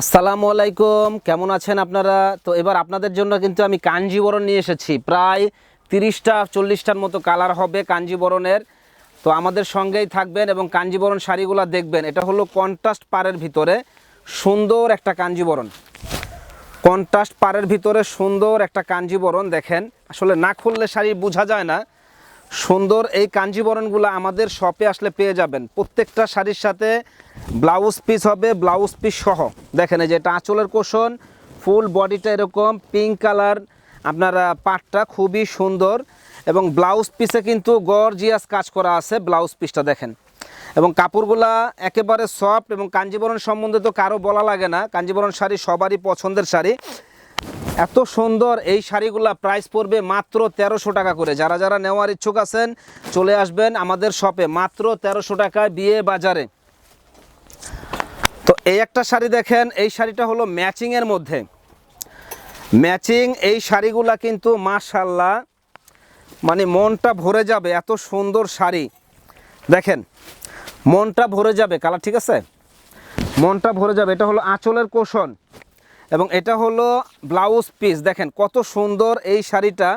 আসসালামু আলাইকুম, কেমন আছেন আপনারা? তো এবার আপনাদের জন্য কিন্তু আমি কাঞ্জিবরণ নিয়ে এসেছি। প্রায় তিরিশটা, চল্লিশটার মতো কালার হবে কাঞ্জিবরণের তো আমাদের সঙ্গেই থাকবেন এবং কাঞ্জিবরণ শাড়িগুলো দেখবেন। এটা হলো কন্ট্রাস্ট পাড়ের ভিতরে সুন্দর একটা কাঞ্জিবরণ কন্ট্রাস্ট পাড়ের ভিতরে সুন্দর একটা কাঞ্জিবরণ দেখেন। আসলে না খুললে শাড়ি বোঝা যায় না। সুন্দর এই কাঞ্জিবরণগুলো আমাদের শপে আসলে পেয়ে যাবেন। প্রত্যেকটা শাড়ির সাথে ব্লাউজ পিস হবে ব্লাউজ পিস সহ। দেখেন এই যে এটা আঁচলের কোষণ ফুল বডিটা এরকম পিঙ্ক কালার আপনারা পাটটা খুবই সুন্দর। এবং ব্লাউজ পিসে কিন্তু গর্জিয়াস কাজ করা আছে ব্লাউজ পিসটা দেখেন। এবং কাপড়গুলা একেবারে সফট এবং কাঞ্জিবরণ সম্বন্ধে তো কারও বলা লাগে না। কাঞ্জিবরণ শাড়ি সবারই পছন্দের শাড়ি। এত সুন্দর এই শাড়িগুলা প্রাইস পড়বে মাত্র তেরোশো টাকা করে। যারা যারা নেওয়ার ইচ্ছুক আছেন, চলে আসবেন আমাদের শপে মাত্র তেরোশো টাকায় বিয়ে বাজারে। তো এই একটা শাড়ি দেখেন, এই শাড়িটা হলো ম্যাচিংয়ের মধ্যে। ম্যাচিং এই শাড়িগুলা কিন্তু মাশাল্লাহ মানে মনটা ভরে যাবে, এত সুন্দর শাড়ি। দেখেন, মনটা ভরে যাবে, কালার ঠিক আছে? মনটা ভরে যাবে, এটা হলো আঁচলের কোষণ। এবং এটা হলো ব্লাউজ পিস দেখেন কত সুন্দর এই শাড়িটা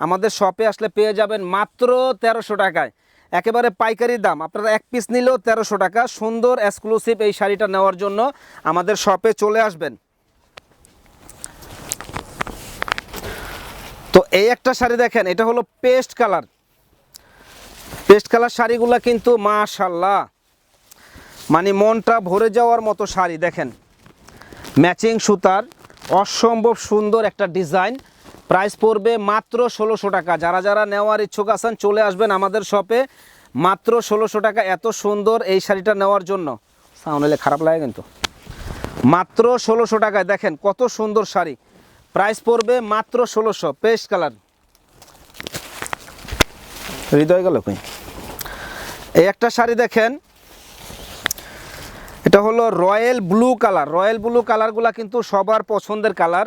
আমাদের শপে আসলে পেয়ে যাবেন মাত্র তেরোশো টাকায়। একেবারে পাইকারি দাম। আপনারা এক পিস নিলেও তেরোশো টাকা। সুন্দর এক্সক্লুসিভ এই শাড়িটা নেওয়ার জন্য আমাদের শপে চলে আসবেন। তো এই একটা শাড়ি দেখেন, এটা হলো পেস্ট কালার পেস্ট কালার শাড়িগুলো কিন্তু মাশাল্লাহ মানে মনটা ভরে যাওয়ার মতো শাড়ি। দেখেন ম্যাচিং সুতার, অসম্ভব সুন্দর একটা ডিজাইন। প্রাইস পড়বে মাত্র ষোলোশো টাকা। যারা যারা নেওয়ার ইচ্ছুক আছেন, চলে আসবেন আমাদের শপে। মাত্র ষোলোশো টাকা, এত সুন্দর এই শাড়িটা নেওয়ার জন্য। সাউন্ড হলে খারাপ লাগে কিন্তু। মাত্র ষোলোশো টাকায় দেখেন কত সুন্দর শাড়ি। প্রাইস পড়বে মাত্র ষোলোশো, পেস্ট কালার। হৃদয় গেল এই একটা শাড়ি দেখেন এটা হলো royal blue colour. Royal blue কালারগুলা কিন্তু সবার পছন্দের কালার।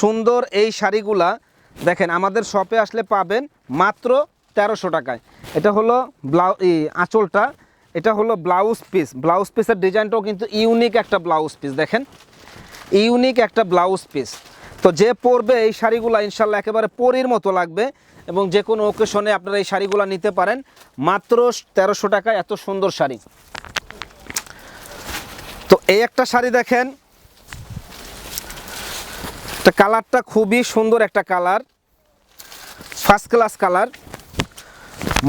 সুন্দর এই শাড়িগুলা, দেখেন, আমাদের শপে আসলে পাবেন মাত্র তেরোশো টাকায়। এটা হলো ব্লাউ আঁচলটা। এটা হলো ব্লাউজ পিস। ব্লাউজ পিসের ডিজাইনটাও কিন্তু ইউনিক একটা ব্লাউজ পিস, দেখেন। ইউনিক একটা ব্লাউজ পিস। তো যে পরবে এই শাড়িগুলো ইনশাল্লাহ একেবারে পরির মতো লাগবে এবং যে কোনো ওকেশনে আপনারা এই শাড়িগুলো নিতে পারেন। মাত্র তেরোশো টাকায় এত সুন্দর শাড়ি। তো এই একটা শাড়ি দেখেন। কালারটা খুবই সুন্দর একটা কালার ফার্স্ট ক্লাস কালার।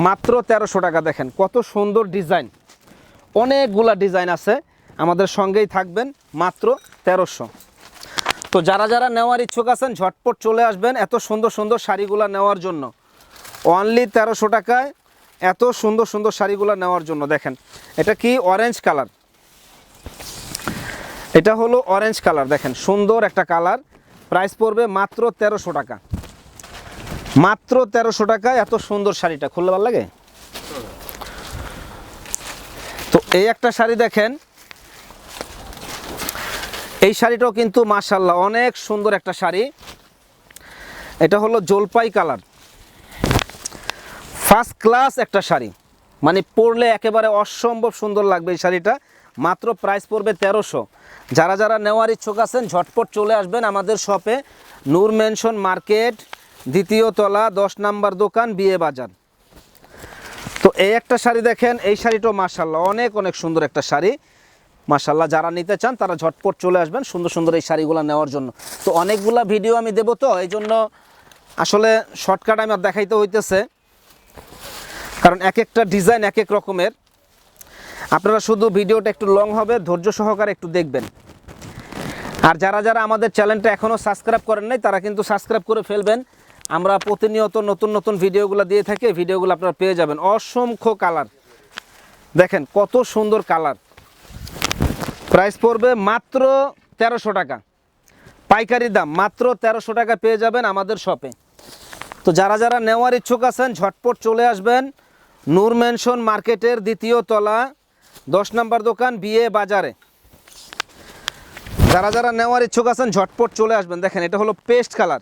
মাত্র তেরোশো টাকা দেখেন, কত সুন্দর ডিজাইন। অনেকগুলা ডিজাইন আছে, আমাদের সঙ্গেই থাকবেন, মাত্র তেরোশো। তো যারা যারা নেওয়ার ইচ্ছুক আছেন, ঝটপট চলে আসবেন এত সুন্দর সুন্দর শাড়িগুলো নেওয়ার জন্য। অনলি তেরোশো টাকায় এত সুন্দর সুন্দর শাড়িগুলো নেওয়ার জন্য দেখেন। এটা কি অরেঞ্জ কালার এটা হলো অরেঞ্জ কালার দেখেন, সুন্দর একটা কালার প্রাইস পড়বে মাত্র তেরোশো টাকা। মাত্র তেরোশো টাকা, এত সুন্দর শাড়িটা। খুললে ভালো লাগে? তো এই একটা শাড়ি দেখেন। এই শাড়িটাও কিন্তু মাশাল্লাহ অনেক সুন্দর একটা শাড়ি। এটা হলো জলপাই কালার ফার্স্ট ক্লাস একটা শাড়ি। মানে পরলে একেবারে অসম্ভব সুন্দর লাগবে এই শাড়িটা। মাত্র প্রাইস পড়বে তেরোশো। যারা যারা নেওয়ার ইচ্ছুক আছেন, ঝটপট চলে আসবেন আমাদের শপে নূর মেনশন মার্কেট দ্বিতীয় তলা, দশ নাম্বার দোকান, বিয়ে বাজার। তো এই একটা শাড়ি দেখেন, এই শাড়িটাও মার্শাল্লাহ অনেক অনেক সুন্দর একটা শাড়ি। মার্শাল্লাহ যারা নিতে চান, তারা ঝটপট চলে আসবেন সুন্দর সুন্দর এই শাড়িগুলো নেওয়ার জন্য। তো অনেকগুলা ভিডিও আমি দেবো তো, এই জন্য আসলে শর্টকাট আমার দেখাইতে হইতেছে। কারণ এক একটা ডিজাইন এক এক রকমের। আপনারা শুধু ভিডিওটা একটু লং হবে, ধৈর্য সহকারে একটু দেখবেন। আর যারা যারা আমাদের চ্যানেলটা এখনও সাবস্ক্রাইব করেন নাই, তারা কিন্তু সাবস্ক্রাইব করে ফেলবেন। আমরা প্রতিনিয়ত নতুন নতুন ভিডিওগুলো দিয়ে থাকি ভিডিওগুলো আপনারা পেয়ে যাবেন। অসংখ্য কালার দেখেন কত সুন্দর কালার প্রাইস পড়বে মাত্র তেরোশো টাকা। পাইকারি দাম মাত্র তেরোশো টাকা পেয়ে যাবেন আমাদের শপে তো যারা যারা নেওয়ার ইচ্ছুক আছেন, ঝটপট চলে আসবেন। নূর মেনশন মার্কেটের দ্বিতীয় তলা। দশ নম্বর দোকান, বিয়ে বাজারে। যারা যারা নেওয়ার ইচ্ছুক আছেন, ঝটপট চলে আসবেন। দেখেন, এটা হলো পেস্ট কালার।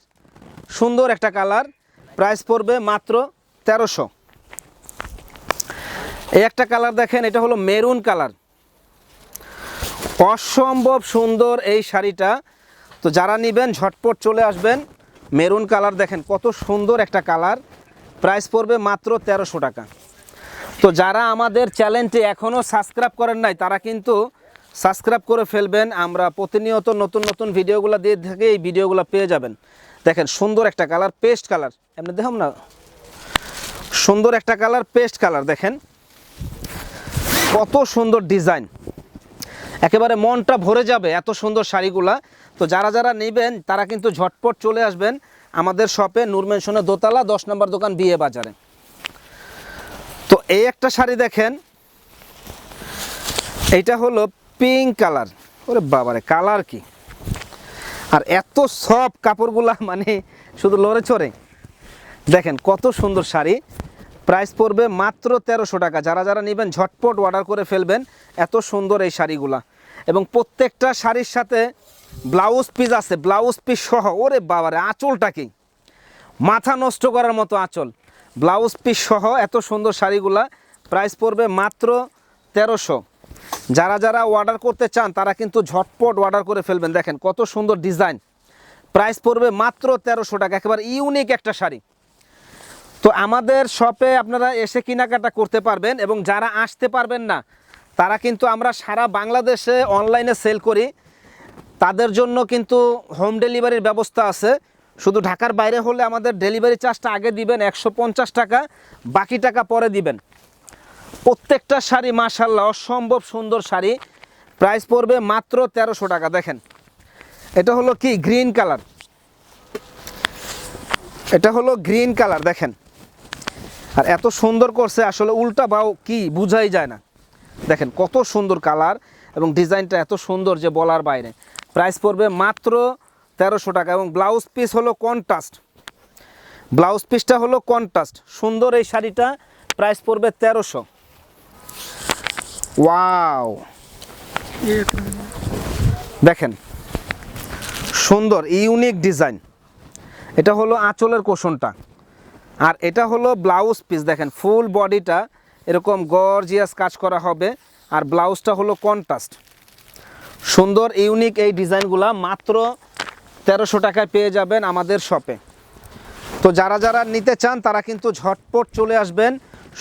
সুন্দর একটা কালার। প্রাইস পড়বে মাত্র তেরোশো। এই একটা কালার দেখেন, এটা হলো মেরুন কালার। অসম্ভব সুন্দর এই শাড়িটা। তো যারা নেবেন, ঝটপট চলে আসবেন। মেরুন কালার দেখেন, কত সুন্দর একটা কালার। প্রাইস পড়বে মাত্র তেরোশো টাকা। তো যারা আমাদের চ্যানেলটি এখনও সাবস্ক্রাইব করেন নাই, তারা কিন্তু সাবস্ক্রাইব করে ফেলবেন। আমরা প্রতিনিয়ত নতুন নতুন ভিডিওগুলো দিয়ে থেকে, এই ভিডিওগুলো পেয়ে যাবেন। দেখেন, সুন্দর একটা কালার, পেস্ট কালার। এমনি দেখুন না, সুন্দর একটা কালার, পেস্ট কালার, দেখেন। কত সুন্দর ডিজাইন। একেবারে মনটা ভরে যাবে এত সুন্দর শাড়িগুলা। তো যারা যারা নেবেন, তারা কিন্তু ঝটপট চলে আসবেন আমাদের শপে নূরমেনশনের দোতলা, দশ নম্বর দোকান বিয়ে বাজারে। এই একটা শাড়ি দেখেন। এইটা হলো পিঙ্ক কালার ওরে বাবারে কালার কি? আর এত সব কাপড়গুলা মানে শুধু লড়ে চড়ে। দেখেন কত সুন্দর শাড়ি। প্রাইস পড়বে মাত্র তেরোশো টাকা। যারা যারা নেবেন, ঝটপট অর্ডার করে ফেলবেন এত সুন্দর এই শাড়িগুলা। এবং প্রত্যেকটা শাড়ির সাথে ব্লাউজ পিস আছে ব্লাউজ পিস সহ। ওরে বাবারে, আঁচলটা কি? মাথা নষ্ট করার মতো আঁচল। ব্লাউজ পিস সহ এত সুন্দর শাড়িগুলা প্রাইস পড়বে মাত্র তেরোশো। যারা যারা অর্ডার করতে চান, তারা কিন্তু ঝটপট অর্ডার করে ফেলবেন। দেখেন কত সুন্দর ডিজাইন প্রাইস পড়বে মাত্র তেরোশো টাকা, একেবারে ইউনিক একটা শাড়ি। তো আমাদের শপে আপনারা এসে কেনাকাটা করতে পারবেন এবং যারা আসতে পারবেন না, তারা কিন্তু আমরা সারা বাংলাদেশে অনলাইনে সেল করি। তাদের জন্য কিন্তু হোম ডেলিভারির ব্যবস্থা আছে। শুধু ঢাকার বাইরে হলে আমাদের ডেলিভারি চার্জটা আগে দিবেন একশো পঞ্চাশ টাকা, বাকি টাকা পরে দিবেন। প্রত্যেকটা শাড়ি মাশাল্লাহ অসম্ভব সুন্দর শাড়ি। প্রাইস পড়বে মাত্র তেরোশো টাকা, দেখেন। এটা হলো কি? গ্রিন কালার এটা হলো গ্রিন কালার দেখেন। আর এত সুন্দর করছে, আসলে উল্টা বাও কি বুঝাই যায় না। দেখেন, কত সুন্দর কালার এবং ডিজাইনটা এত সুন্দর যে বলার বাইরে। প্রাইস পড়বে মাত্র তেরোশো টাকা এবং ব্লাউজ পিস হলো কন্ট্রাস্ট ব্লাউজ পিসটা হলো কন্ট্রাস্ট সুন্দর এই শাড়িটা প্রাইস পড়বে তেরোশো। ওয়াও দেখেন, সুন্দর ইউনিক ডিজাইন এটা হলো আঁচলের কোষণটা। আর এটা হলো ব্লাউজ পিস দেখেন ফুল বডিটা এরকম গর্জিয়াস কাজ করা হবে। আর ব্লাউজটা হলো কন্ট্রাস্ট সুন্দর ইউনিক এই ডিজাইনগুলা মাত্র তেরোশো টাকায় পেয়ে যাবেন আমাদের শপে। তো যারা যারা নিতে চান, তারা কিন্তু ঝটপট চলে আসবেন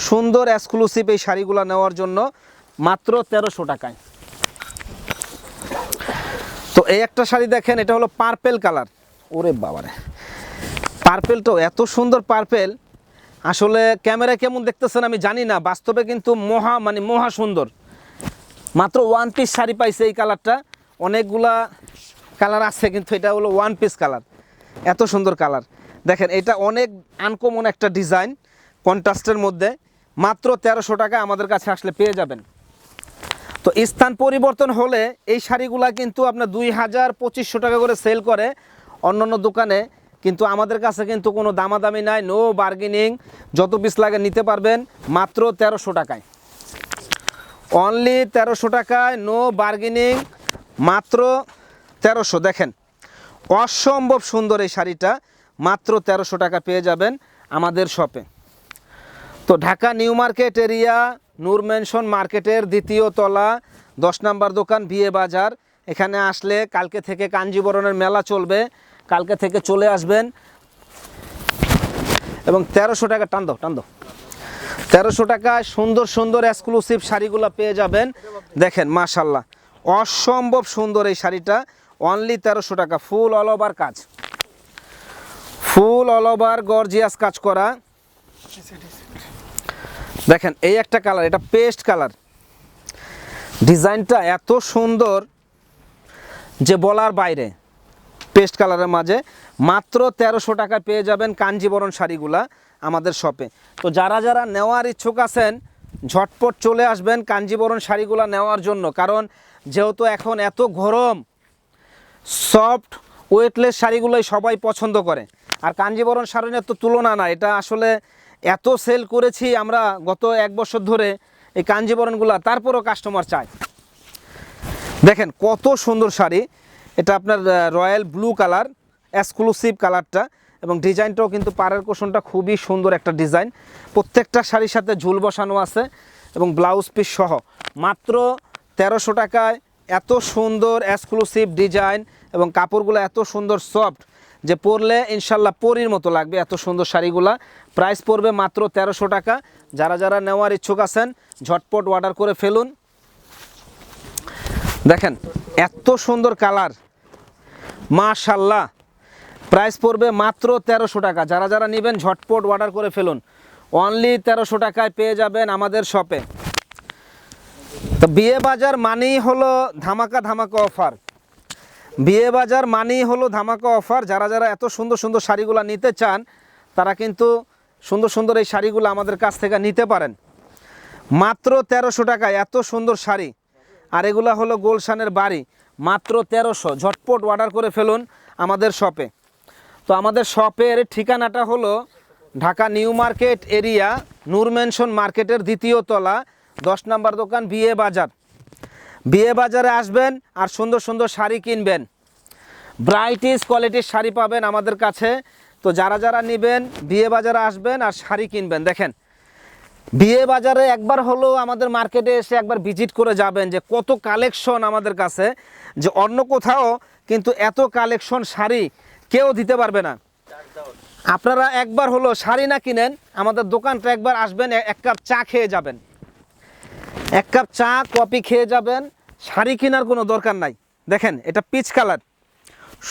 সুন্দর এক্সক্লুসিভ এই শাড়িগুলো নেওয়ার জন্য, মাত্র তেরোশো টাকায়। তো এই একটা শাড়ি দেখেন, এটা হলো পার্পেল কালার ওরে বাবারে। পার্পেলটাও এত সুন্দর পার্পেল আসলে ক্যামেরায় কেমন দেখতেছেন আমি জানি না, বাস্তবে কিন্তু মহা মানে মহা সুন্দর। মাত্র ওয়ান পিস শাড়ি পাইছে এই কালারটা অনেকগুলা কালার আছে কিন্তু এটা হলো ওয়ান পিস কালার এত সুন্দর কালার দেখেন, এটা অনেক আনকমন একটা ডিজাইন কন্ট্রাস্টের মধ্যে। মাত্র তেরোশো টাকা আমাদের কাছে আসলে পেয়ে যাবেন। তো স্থান পরিবর্তন হলে এই শাড়িগুলা কিন্তু আপনার দুই হাজার পঁচিশশো টাকা করে সেল করে অন্য অন্য দোকানে। কিন্তু আমাদের কাছে কিন্তু কোনো দামাদামি নাই নো বার্গেনিং যত পিস লাগে নিতে পারবেন, মাত্র তেরোশো টাকায়। অনলি তেরোশো টাকায় নো বার্গেনিং মাত্র তেরোশো, দেখেন। অসম্ভব সুন্দর এই শাড়িটা। মাত্র তেরোশো টাকা পেয়ে যাবেন আমাদের শপে। তো Dhaka new market area, Noor mansion মার্কেটের দ্বিতীয় তলা, দশ নাম্বার দোকান, বিয়ে বাজার। এখানে আসলে কালকে থেকে কাঞ্জিবরণের মেলা চলবে। কালকে থেকে চলে আসবেন। এবং তেরোশো টাকা, টান দাও টান দাও। তেরোশো টাকায় সুন্দর সুন্দর এক্সক্লুসিভ শাড়িগুলো পেয়ে যাবেন। দেখেন মাশাল্লাহ অসম্ভব সুন্দর এই শাড়িটা। অনলি তেরোশো টাকা। ফুল অল ওভার কাজ। ফুল অল ওভার গর্জিয়াস কাজ করা। দেখেন, এই একটা কালার এটা পেস্ট কালার ডিজাইনটা এত সুন্দর যে বলার বাইরে। পেস্ট কালারের মাঝে। মাত্র তেরোশো টাকা পেয়ে যাবেন কাঞ্জিবরণ শাড়িগুলা আমাদের শপে তো যারা যারা নেওয়ার ইচ্ছুক আছেন, ঝটপট চলে আসবেন কাঞ্জিবরণ শাড়িগুলা নেওয়ার জন্য। কারণ যেহেতু এখন এত গরম সফট ওয়েটলেস শাড়িগুলোই সবাই পছন্দ করে। আর কাঞ্জিবরণ শাড়ির তো তুলনা না এটা আসলে এত সেল করেছি আমরা গত এক বছর ধরে এই কাঞ্জিবরণগুলা, তারপরও কাস্টমার চায়। দেখেন কত সুন্দর শাড়ি, এটা আপনার রয়্যাল ব্লু কালার এক্সক্লুসিভ কালারটা, এবং ডিজাইনটাও কিন্তু পাড়ের কোষণটা খুবই সুন্দর একটা ডিজাইন। প্রত্যেকটা শাড়ির সাথে ঝুল বসানো আছে, এবং ব্লাউজ পিস সহ। মাত্র তেরোশো টাকায় এত সুন্দর এক্সক্লুসিভ ডিজাইন এবং কাপড়গুলো এত সুন্দর সফট যে পরলে ইনশাল্লাহ পরির মতো লাগবে এত সুন্দর শাড়িগুলা। প্রাইস পড়বে মাত্র তেরোশো টাকা। যারা যারা নেওয়ার ইচ্ছুক আছেন, ঝটপট অর্ডার করে ফেলুন। দেখেন, এত সুন্দর কালার। মাশাল্লাহ। প্রাইস পড়বে মাত্র তেরোশো টাকা। যারা যারা নেবেন, ঝটপট অর্ডার করে ফেলুন। অনলি তেরোশো টাকায় পেয়ে যাবেন আমাদের শপে তো বিয়ে বাজার মানেই হলো ধামাকা ধামাকা অফার। বিয়ে বাজার মানেই হলো ধামাকা অফার। যারা যারা এত সুন্দর সুন্দর শাড়িগুলো নিতে চান, তারা কিন্তু সুন্দর সুন্দর এই শাড়িগুলো আমাদের কাছ থেকে নিতে পারেন। মাত্র তেরোশো টাকায় এত সুন্দর শাড়ি। আর এগুলো হলো গোলশানের বাড়ি। মাত্র তেরোশো। ঝটপট অর্ডার করে ফেলুন আমাদের শপে তো আমাদের শপের ঠিকানাটা হলো Dhaka new market area, Noor mansion মার্কেটের দ্বিতীয় তলা দশ নম্বর দোকান বিয়ে বাজার। বিয়ে বাজারে আসবেন আর সুন্দর সুন্দর শাড়ি কিনবেন। ব্রাইটিস কোয়ালিটির শাড়ি পাবেন আমাদের কাছে। তো যারা যারা নেবেন, বিয়ে বাজারে আসবেন আর শাড়ি কিনবেন, দেখেন। বিয়ে বাজারে একবার হলেও আমাদের মার্কেটে এসে একবার ভিজিট করে যাবেন যে কত কালেকশন আমাদের কাছে, যে অন্য কোথাও কিন্তু এত কালেকশন শাড়ি কেউ দিতে পারবে না। আপনারা একবার হলো শাড়ি না কিনেন, আমাদের দোকানটা একবার আসবেন এক কাপ চা খেয়ে যাবেন। এক কাপ চা, কফি খেয়ে যাবেন, শাড়ি কেনার কোনো দরকার নাই। দেখেন, এটা পিচ কালার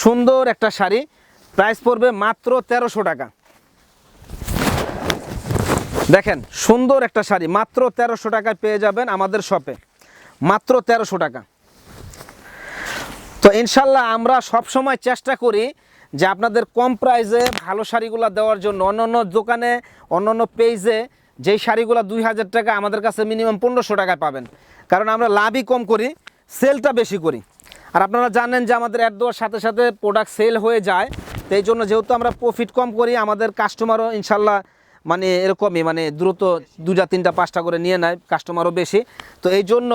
সুন্দর একটা শাড়ি। প্রাইস পড়বে মাত্র তেরোশো টাকা। দেখেন, সুন্দর একটা শাড়ি। মাত্র তেরোশো টাকায় পেয়ে যাবেন আমাদের শপে মাত্র তেরোশো টাকা। তো ইনশাল্লাহ আমরা সব সময় চেষ্টা করি যে আপনাদের কম প্রাইসে ভালো শাড়িগুলো দেওয়ার জন্য অন্য অন্য দোকানে অন্য অন্য পেজে যেই শাড়িগুলো দুই হাজার টাকা আমাদের কাছে মিনিমাম পনেরোশো টাকায় পাবেন। কারণ আমরা লাভই কম করি সেলটা বেশি করি। আর আপনারা জানেন যে আমাদের অ্যাড দেওয়ার সাথে সাথে প্রোডাক্ট সেল হয়ে যায়, তো এই জন্য যেহেতু আমরা প্রফিট কম করি, আমাদের কাস্টমারও ইনশাল্লাহ মানে এরকমই মানে দ্রুত দুটা তিনটা, পাঁচটা করে নিয়ে নেয় কাস্টমারও বেশি। তো এই জন্য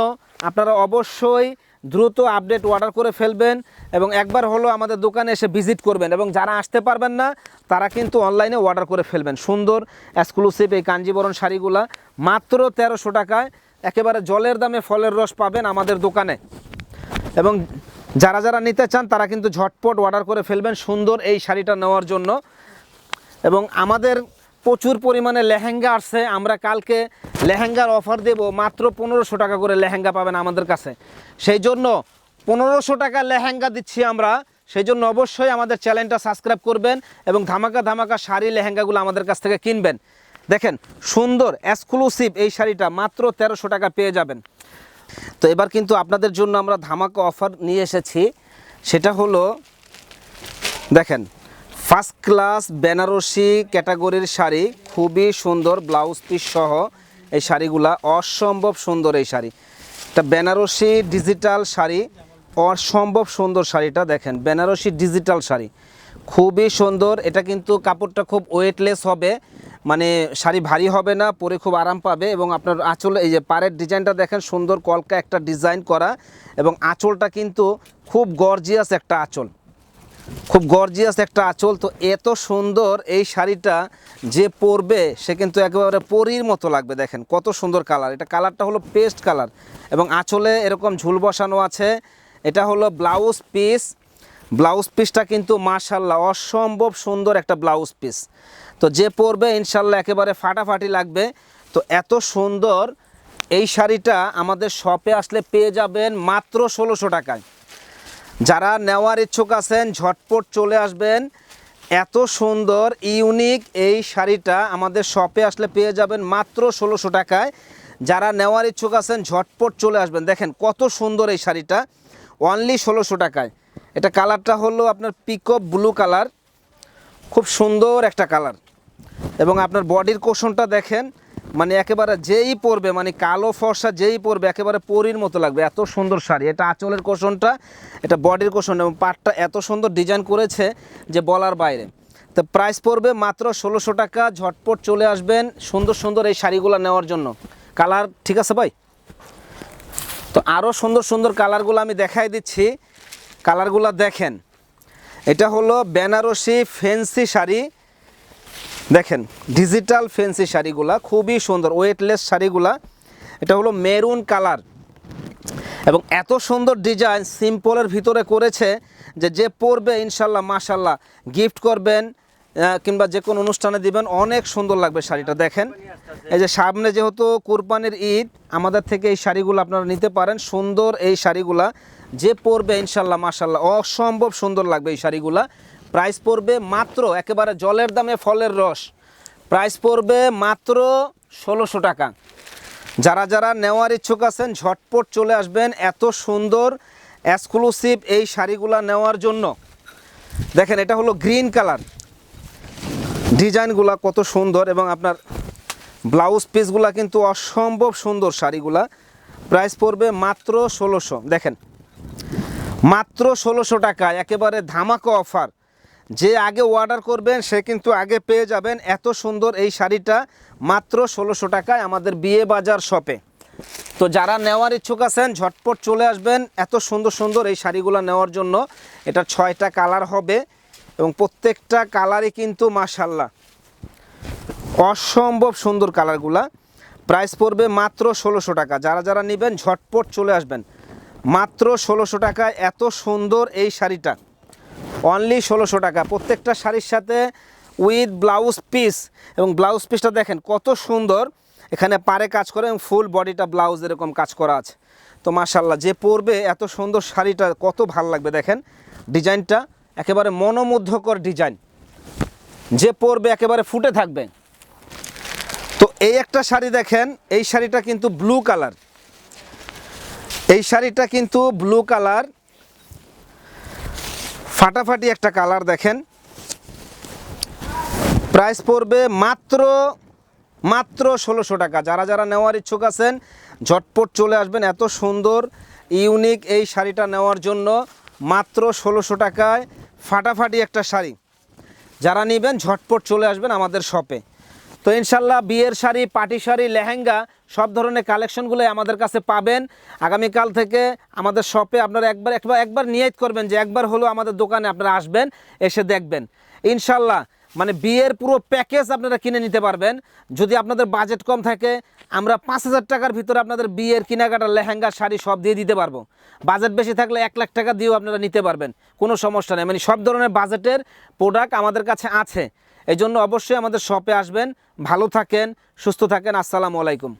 আপনারা অবশ্যই দ্রুত আপডেট অর্ডার করে ফেলবেন এবং একবার হলো আমাদের দোকানে এসে ভিজিট করবেন এবং যারা আসতে পারবেন না, তারা কিন্তু অনলাইনে অর্ডার করে ফেলবেন। সুন্দর এক্সক্লুসিভ এই কাঞ্জিবরণ শাড়িগুলা, মাত্র তেরোশো টাকায়, একেবারে জলের দামে ফলের রস পাবেন আমাদের দোকানে। এবং যারা যারা নিতে চান, তারা কিন্তু ঝটপট অর্ডার করে ফেলবেন সুন্দর এই শাড়িটা নেওয়ার জন্য। এবং আমাদের প্রচুর পরিমাণে লেহেঙ্গা আসছে। আমরা কালকে লেহেঙ্গার অফার দেব। মাত্র পনেরোশো টাকা করে লেহেঙ্গা পাবেন আমাদের কাছে। সেই জন্য পনেরোশো টাকা লেহেঙ্গা দিচ্ছি আমরা। সেই জন্য অবশ্যই আমাদের চ্যানেলটা সাবস্ক্রাইব করবেন এবং ধামাকা ধামাকা শাড়ি লেহেঙ্গাগুলো আমাদের কাছ থেকে কিনবেন। দেখেন, সুন্দর এক্সক্লুসিভ এই শাড়িটা মাত্র তেরোশো টাকা পেয়ে যাবেন। তো এবার কিন্তু আপনাদের জন্য আমরা ধামাকা অফার নিয়ে এসেছি। সেটা হলো, দেখেন ফার্স্ট ক্লাস বেনারসি ক্যাটাগরির শাড়ি, খুবই সুন্দর ব্লাউজ পিস সহ এই শাড়িগুলা, অসম্ভব সুন্দর এই শাড়ি। এটা বেনারসি ডিজিটাল শাড়ি, অসম্ভব সুন্দর শাড়িটা দেখেন, বেনারসি ডিজিটাল শাড়ি। খুবই সুন্দর, এটা কিন্তু কাপড়টা খুব ওয়েটলেস হবে মানে শাড়ি ভারী হবে না, পরে খুব আরাম পাবে এবং আপনার আঁচল, এই যে পাড়ের ডিজাইনটা দেখেন, সুন্দর কলকা একটা ডিজাইন করা এবং আঁচলটা কিন্তু খুব গর্জিয়াস একটা আঁচল। খুব গর্জিয়াস একটা আঁচল। তো এত সুন্দর এই শাড়িটা যে পরবে, সে কিন্তু একেবারে পরীর মতো লাগবে, দেখেন। কত সুন্দর কালার এটা কালারটা হলো পেস্ট কালার এবং আঁচলে এরকম ঝুল বসানো আছে। এটা হলো ব্লাউজ পিস ব্লাউজ পিসটা কিন্তু মাশাল্লাহ অসম্ভব সুন্দর একটা ব্লাউজ পিস তো যে পরবে ইনশাল্লাহ একেবারে ফাটাফাটি লাগবে। তো এত সুন্দর এই শাড়িটা আমাদের শপে আসলে পেয়ে যাবেন মাত্র ষোলোশো টাকায়। যারা নেওয়ার ইচ্ছুক আছেন, ঝটপট চলে আসবেন। এত সুন্দর, ইউনিক এই শাড়িটা আমাদের শপে আসলে পেয়ে যাবেন মাত্র ষোলোশো টাকায়। যারা নেওয়ার ইচ্ছুক আছেন, ঝটপট চলে আসবেন। দেখেন কত সুন্দর এই শাড়িটা অনলি ষোলোশো টাকায়। এটা কালারটা হলো আপনার পিকপ ব্লু কালার খুব সুন্দর একটা কালার এবং আপনার বডির কোশনটা দেখেন মানে একেবারে যেই পরবে মানে কালো ফর্সা যেই পরবে, একেবারে পরির মতো লাগবে। এত সুন্দর শাড়ি। এটা আঁচলের কোষণটা, এটা বডির কোষণ এবং পাটটা এত সুন্দর ডিজাইন করেছে যে বলার বাইরে। তো প্রাইস পড়বে মাত্র ষোলোশো টাকা। ঝটপট চলে আসবেন সুন্দর সুন্দর এই শাড়িগুলো নেওয়ার জন্য। কালার ঠিক আছে ভাই? তো আরও সুন্দর সুন্দর কালারগুলো আমি দেখাই দিচ্ছি। কালারগুলো দেখেন। এটা হলো বেনারসি ফেন্সি শাড়ি। দেখেন ডিজিটাল ফেন্সি শাড়িগুলা খুবই সুন্দর ওয়েটলেস শাড়িগুলা। এটা হলো মেরুন কালার এবং এত সুন্দর ডিজাইন সিম্পলের ভিতরে করেছে যে যে পরবে, ইনশাল্লাহ, মাশাল্লাহ গিফট করবেন কিংবা যে কোনো অনুষ্ঠানে দিবেন, অনেক সুন্দর লাগবে শাড়িটা। দেখেন, এই যে সামনে যেহেতু কুরবানির ঈদ, আমাদের থেকে এই শাড়িগুলো আপনারা নিতে পারেন। সুন্দর এই শাড়িগুলা, যে পরবে, ইনশাল্লাহ, মাশাল্লাহ, অসম্ভব সুন্দর লাগবে এই শাড়িগুলা। প্রাইস পড়বে মাত্র একেবারে জলের দামে ফলের রস। প্রাইস পড়বে মাত্র ষোলোশো টাকা। যারা যারা নেওয়ার ইচ্ছুক আছেন, ঝটপট চলে আসবেন এত সুন্দর এক্সক্লুসিভ এই শাড়িগুলো নেওয়ার জন্য। দেখেন, এটা হলো গ্রিন কালার। ডিজাইনগুলা কত সুন্দর এবং আপনার ব্লাউজ পিসগুলা কিন্তু অসম্ভব সুন্দর শাড়িগুলা। প্রাইস পড়বে মাত্র ষোলোশো। দেখেন, মাত্র ষোলোশো টাকা একেবারে ধামাকা অফার। যে আগে অর্ডার করবেন, সে কিন্তু আগে পেয়ে যাবেন। এত সুন্দর এই শাড়িটা, মাত্র ষোলোশো টাকায় আমাদের বিয়ে বাজার শপে তো যারা নেওয়ার ইচ্ছুক আছেন, ঝটপট চলে আসবেন। এত সুন্দর সুন্দর এই শাড়িগুলো নেওয়ার জন্য। এটা ছয়টা কালার হবে এবং প্রত্যেকটা কালারই কিন্তু মাশাল্লাহ অসম্ভব সুন্দর কালারগুলা প্রাইস পড়বে মাত্র ষোলোশো টাকা। যারা যারা নেবেন, ঝটপট চলে আসবেন। মাত্র ষোলোশো টাকায় এত সুন্দর এই শাড়িটা। অনলি ষোলোশো টাকা। প্রত্যেকটা শাড়ির সাথে উইথ ব্লাউজ পিস। এবং ব্লাউজ পিসটা দেখেন কত সুন্দর। এখানে পারে কাজ করে এবং ফুল বডিটা ব্লাউজ এরকম কাজ করা আছে। তো মাশাল্লাহ যে পরবে এত সুন্দর শাড়িটা কত ভালো লাগবে দেখেন। ডিজাইনটা একেবারে মনোমুগ্ধকর ডিজাইন। যে পরবে একেবারে ফুটে থাকবে। তো এই একটা শাড়ি দেখেন, এই শাড়িটা কিন্তু ব্লু কালার। এই শাড়িটা কিন্তু ব্লু কালার। ফাটাফাটি একটা কালার দেখেন। প্রাইস পড়বে মাত্র মাত্র ষোলোশো টাকা। যারা যারা নেওয়ার ইচ্ছুক আছেন, ঝটপট চলে আসবেন। এত সুন্দর, ইউনিক এই শাড়িটা নেওয়ার জন্য মাত্র ষোলোশো টাকায় ফাটাফাটি একটা শাড়ি। যারা নেবেন, ঝটপট চলে আসবেন আমাদের শপে। তো ইনশাল্লাহ বিয়ের শাড়ি, পাটি শাড়ি, লেহেঙ্গা, সব ধরনের কালেকশনগুলোই আমাদের কাছে পাবেন। আগামীকাল থেকে আমাদের শপে আপনারা একবার একবার একবার নিয়ত করবেন যে একবার হলো আমাদের দোকানে আপনারা আসবেন, এসে দেখবেন। ইনশাল্লাহ মানে বিয়ের পুরো প্যাকেজ আপনারা কিনে নিতে পারবেন। যদি আপনাদের বাজেট কম থাকে, আমরা পাঁচ হাজার টাকার ভিতরে আপনাদের বিয়ের কেনাকাটা, লেহেঙ্গা, শাড়ি সব দিয়ে দিতে পারব। বাজেট বেশি থাকলে এক লাখ টাকা দিয়েও আপনারা নিতে পারবেন। কোনো সমস্যা নেই মানে সব ধরনের বাজেটের প্রোডাক্ট আমাদের কাছে আছে। এই জন্য অবশ্যই আমাদের শপে আসবেন। ভালো থাকেন সুস্থ থাকেন। আসসালামু আলাইকুম।